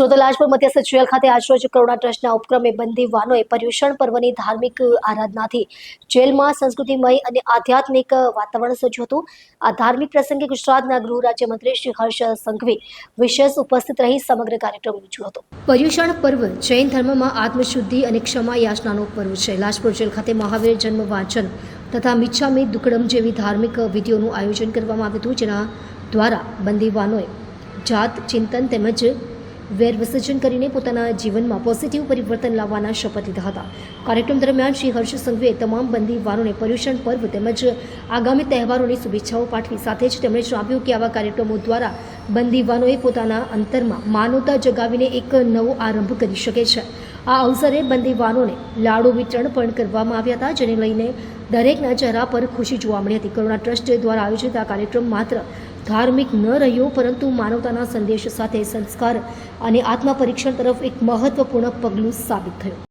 સુરત લાજપુર મધ્યસ્થ જેલ ખાતે આજરોજ કરુણા ટ્રસ્ટના ઉપક્રમે બંદી વાનોએ પર્યુષણ પર્વની ધાર્મિક આરાધનાથી જેલમાં સંસ્કૃતિમય અને આધ્યાત્મિક વાતાવરણ સજ્યું હતું. આ ધાર્મિક પ્રસંગે ગુજરાતના ગૃહ રાજ્યમંત્રી શ્રી હર્ષ સંઘવી વિશેષ ઉપસ્થિત રહી સમગ્ર કાર્યક્રમ યોજ્યો હતો. પર્યુષણ પર્વ જૈન ધર્મમાં આત્મશુદ્ધિ અને ક્ષમા યાચનાનો પર્વ છે. લાજપુર જેલ ખાતે મહાવીર જન્મ વાંચન તથા મિચ્છામી દુકડમ જેવી ધાર્મિક વિધિઓનું આયોજન કરવામાં આવ્યું હતું, જેના દ્વારા બંદીવાનોએ જાત, ચિંતન તેમજ વેર વિસર્જન કરીને પોતાના જીવનમાં પોઝિટિવ પરિવર્તન લાવવાના શપથ લીધા હતા. કાર્યક્રમ દરમિયાન શ્રી હર્ષ સંઘવીએ તમામ બંદીવાનોને પર્યુષણ પર્વ તેમજ આગામી તહેવારોની શુભેચ્છાઓ પાઠવી. સાથે જ તેમણે જણાવ્યું કે આવા કાર્યક્રમો દ્વારા બંદીવાનોએ પોતાના અંતરમાં માનવતા જગાવીને એક નવો આરંભ કરી શકે છે. આ અવસરે બંદીવાનોને લાડુ વિતરણ પણ કરવામાં આવ્યા હતા, જેને લઈને દરેકના ચહેરા પર ખુશી જોવા મળી હતી. કરુણા ટ્રસ્ટ દ્વારા આયોજિત આ કાર્યક્રમ માત્ર ધાર્મિક ન રહ્યો, પરંતુ માનવતાના સંદેશ સાથે સંસ્કાર અને આત્મા પરીક્ષણ તરફ એક મહત્વપૂર્ણ પગલું સાબિત થયું.